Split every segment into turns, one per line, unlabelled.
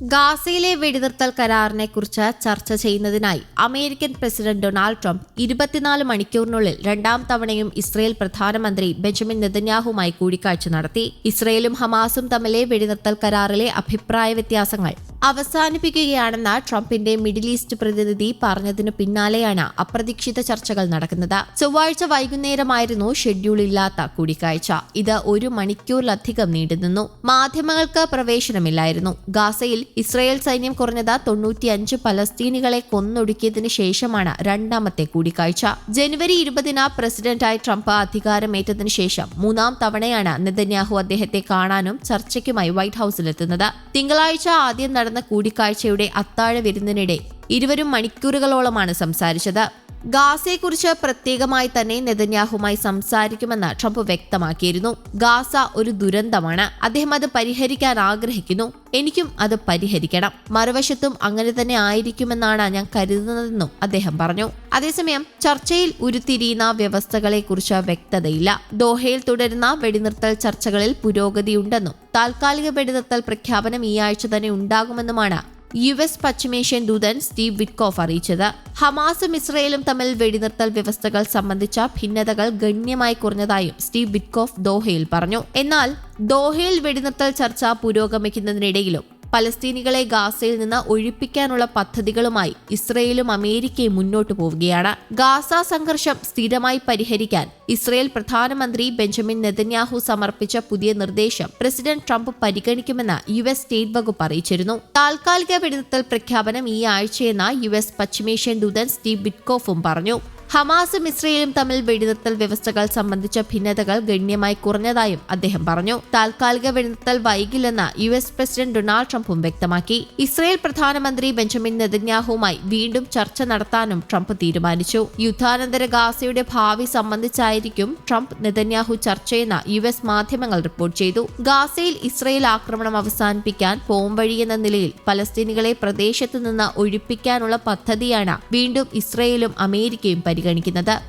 ഗാസയിലെ വെടിനിർത്തൽ കരാറിനെ കുറിച്ച് ചർച്ച ചെയ്യുന്നതിനായി അമേരിക്കൻ പ്രസിഡന്റ് ഡൊണാൾഡ് ട്രംപ് ഇരുപത്തിനാല് മണിക്കൂറിനുള്ളിൽ രണ്ടാം തവണയും ഇസ്രയേൽ പ്രധാനമന്ത്രി ബെഞ്ചമിൻ നെതന്യാഹുമായി കൂടിക്കാഴ്ച നടത്തി. ഇസ്രയേലും ഹമാസും തമ്മിലെ വെടിനിർത്തൽ കരാറിലെ അഭിപ്രായ വ്യത്യാസങ്ങൾ അവസാനിപ്പിക്കുകയാണെന്ന് ട്രംപിന്റെ മിഡിൽ ഈസ്റ്റ് പ്രതിനിധി പറഞ്ഞതിനു പിന്നാലെയാണ് അപ്രതീക്ഷിത ചർച്ചകൾ നടക്കുന്നത്. ചൊവ്വാഴ്ച വൈകുന്നേരമായിരുന്നു ഷെഡ്യൂൾ ഇല്ലാത്ത കൂടിക്കാഴ്ച. ഇത് ഒരു മണിക്കൂറിലധികം നീണ്ടുനിന്നു. മാധ്യമങ്ങൾക്ക് പ്രവേശനമില്ലായിരുന്നു. ഗാസയിൽ ഇസ്രായേൽ സൈന്യം കുറഞ്ഞത് തൊണ്ണൂറ്റിയഞ്ച് പലസ്തീനികളെ കൊന്നൊടുക്കിയതിനു ശേഷമാണ് രണ്ടാമത്തെ കൂടിക്കാഴ്ച. ജനുവരി ഇരുപതിന് പ്രസിഡന്റായി ട്രംപ് അധികാരമേറ്റതിനു ശേഷം മൂന്നാം തവണയാണ് നെതന്യാഹു അദ്ദേഹത്തെ കാണാനും ചർച്ചയ്ക്കുമായി വൈറ്റ് ഹൌസിലെത്തുന്നത്. തിങ്കളാഴ്ച ആദ്യം കൂടിക്കാഴ്ചയുടെ അത്താഴ വിരുന്നിനിടെ ഇരുവരും മണിക്കൂറുകളോളമാണ് സംസാരിച്ചത്. ഗാസയെക്കുറിച്ച് പ്രത്യേകമായി തന്നെ നെതന്യാഹുമായി സംസാരിക്കുമെന്ന് ട്രംപ് വ്യക്തമാക്കിയിരുന്നു. ഗാസ ഒരു ദുരന്തമാണ്. അദ്ദേഹം അത് പരിഹരിക്കാൻ ആഗ്രഹിക്കുന്നു. എനിക്കും അത് പരിഹരിക്കണം. മറുവശത്തും അങ്ങനെ തന്നെ ആയിരിക്കുമെന്നാണ് ഞാൻ കരുതുന്നതെന്നും അദ്ദേഹം പറഞ്ഞു. അതേസമയം ചർച്ചയിൽ ഉരുത്തിരിയുന്ന വ്യവസ്ഥകളെക്കുറിച്ച് വ്യക്തതയില്ല. ദോഹയിൽ തുടരുന്ന വെടിനിർത്തൽ ചർച്ചകളിൽ പുരോഗതിയുണ്ടെന്നും താൽക്കാലിക വെടിനിർത്തൽ പ്രഖ്യാപനം ഈ ആഴ്ച തന്നെ ഉണ്ടാകുമെന്നുമാണ് യു എസ് പശ്ചിമേഷ്യൻ ദൂതൻ സ്റ്റീവ് വിറ്റ്കോഫ് അറിയിച്ചത്. ഹമാസും ഇസ്രയേലും തമ്മിൽ വെടിനിർത്തൽ വ്യവസ്ഥകൾ സംബന്ധിച്ച ഭിന്നതകൾ ഗണ്യമായി കുറഞ്ഞതായും സ്റ്റീവ് വിറ്റ്കോഫ് ദോഹയിൽ പറഞ്ഞു. എന്നാൽ ദോഹയിൽ വെടിനിർത്തൽ ചർച്ച പുരോഗമിക്കുന്നതിനിടയിലും പലസ്തീനികളെ ഗാസയിൽ നിന്ന് ഒഴിപ്പിക്കാനുള്ള പദ്ധതികളുമായി ഇസ്രയേലും അമേരിക്കയും മുന്നോട്ട് പോവുകയാണ്. ഗാസ സംഘർഷം സ്ഥിരമായി പരിഹരിക്കാൻ ഇസ്രയേൽ പ്രധാനമന്ത്രി ബെഞ്ചമിൻ നെതന്യാഹു സമർപ്പിച്ച പുതിയ നിർദ്ദേശം പ്രസിഡന്റ് ട്രംപ് പരിഗണിക്കുമെന്ന് യു എസ് സ്റ്റേറ്റ് വകുപ്പ് അറിയിച്ചിരുന്നു. താൽക്കാലിക വെടിനിർത്തൽ പ്രഖ്യാപനം ഈ ആഴ്ചയെന്ന് യു എസ് പശ്ചിമേഷ്യൻ ദൂതൻ സ്റ്റീവ് ബിറ്റ്കോഫും പറഞ്ഞു. ഹമാസും ഇസ്രയേലും തമ്മിൽ വെടിനിർത്തൽ വ്യവസ്ഥകൾ സംബന്ധിച്ച ഭിന്നതകൾ ഗണ്യമായി കുറഞ്ഞതായും അദ്ദേഹം പറഞ്ഞു. താൽക്കാലിക വെടിനിർത്തൽ വൈകില്ലെന്ന് യു എസ് പ്രസിഡന്റ് ഡൊണാൾഡ് ട്രംപും വ്യക്തമാക്കി. ഇസ്രയേൽ പ്രധാനമന്ത്രി ബെഞ്ചമിൻ നെതന്യാഹുവുമായി വീണ്ടും ചർച്ച നടത്താനും ട്രംപ് തീരുമാനിച്ചു. യുദ്ധാനന്തര ഗാസയുടെ ഭാവി സംബന്ധിച്ചായിരിക്കും ട്രംപ് നെതന്യാഹു ചർച്ചയെന്ന് യു എസ് മാധ്യമങ്ങൾ റിപ്പോർട്ട് ചെയ്തു. ഗാസയിൽ ഇസ്രയേൽ ആക്രമണം അവസാനിപ്പിക്കാൻ പോം വഴിയെന്ന നിലയിൽ പലസ്തീനികളെ പ്രദേശത്തു നിന്ന് ഒഴിപ്പിക്കാനുള്ള പദ്ധതിയാണ് വീണ്ടും ഇസ്രയേലും അമേരിക്കയും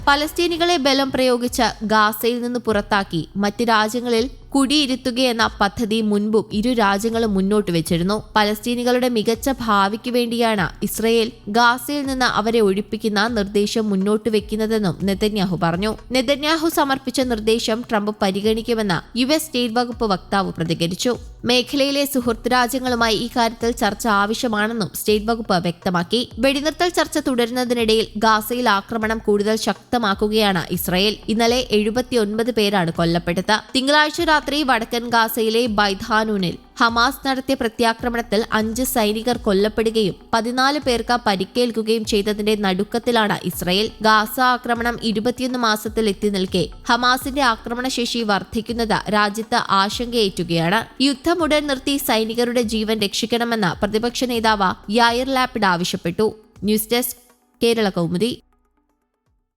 പലസ്തീനികളെ ബലം പ്രയോഗിച്ച് ഗാസയിൽ നിന്ന് പുറത്താക്കി മറ്റ് രാജ്യങ്ങളിൽ കുടിയിരുത്തുകയെന്ന പദ്ധതി മുൻപും ഇരു രാജ്യങ്ങളും മുന്നോട്ട് വെച്ചിരുന്നു. പലസ്തീനികളുടെ മികച്ച ഭാവിക്ക് വേണ്ടിയാണ് ഇസ്രയേൽ ഗാസയിൽ നിന്ന് അവരെ ഒഴിപ്പിക്കുന്ന നിർദ്ദേശം മുന്നോട്ട് വെക്കുന്നതെന്നും നെതന്യാഹു പറഞ്ഞു. നെതന്യാഹു സമർപ്പിച്ച നിർദ്ദേശം ട്രംപ് പരിഗണിക്കുമെന്ന് യു എസ് സ്റ്റേറ്റ് വകുപ്പ് വക്താവ് പ്രതികരിച്ചു. മേഖലയിലെ സുഹൃത്ത് രാജ്യങ്ങളുമായി ഇക്കാര്യത്തിൽ കാര്യത്തിൽ ചർച്ച ആവശ്യമാണെന്നും സ്റ്റേറ്റ് വകുപ്പ് വ്യക്തമാക്കി. വെടിനിർത്തൽ ചർച്ച തുടരുന്നതിനിടയിൽ ഗാസയിൽ ആക്രമണം കൂടുതൽ ശക്തമാക്കുകയാണ് ഇസ്രയേൽ. ഇന്നലെ എഴുപത്തിയൊൻപത് പേരാണ് കൊല്ലപ്പെട്ടത്. തിങ്കളാഴ്ച രാത്രി വടക്കൻ ഗാസയിലെ ബൈധാനൂനിൽ ഹമാസ് നടത്തിയ പ്രത്യാക്രമണത്തിൽ അഞ്ച് സൈനികർ കൊല്ലപ്പെടുകയും പതിനാല് പേർക്ക് പരിക്കേൽക്കുകയും ചെയ്തതിന്റെ നടുക്കത്തിലാണ് ഇസ്രയേൽ ഗാസ ആക്രമണം ഇരുപത്തിയൊന്ന് മാസത്തിൽ എത്തി നിൽക്കെ ഹമാസിന്റെ ആക്രമണശേഷി വർദ്ധിക്കുന്നത് രാജ്യത്ത് ആശങ്കയേറ്റുകയാണ്. യുദ്ധം ഉടൻ നിർത്തി സൈനികരുടെ ജീവൻ രക്ഷിക്കണമെന്ന് പ്രതിപക്ഷ നേതാവ് യായർ ലാപ്പിഡ് ആവശ്യപ്പെട്ടു. News desk Kerala Kaumudi.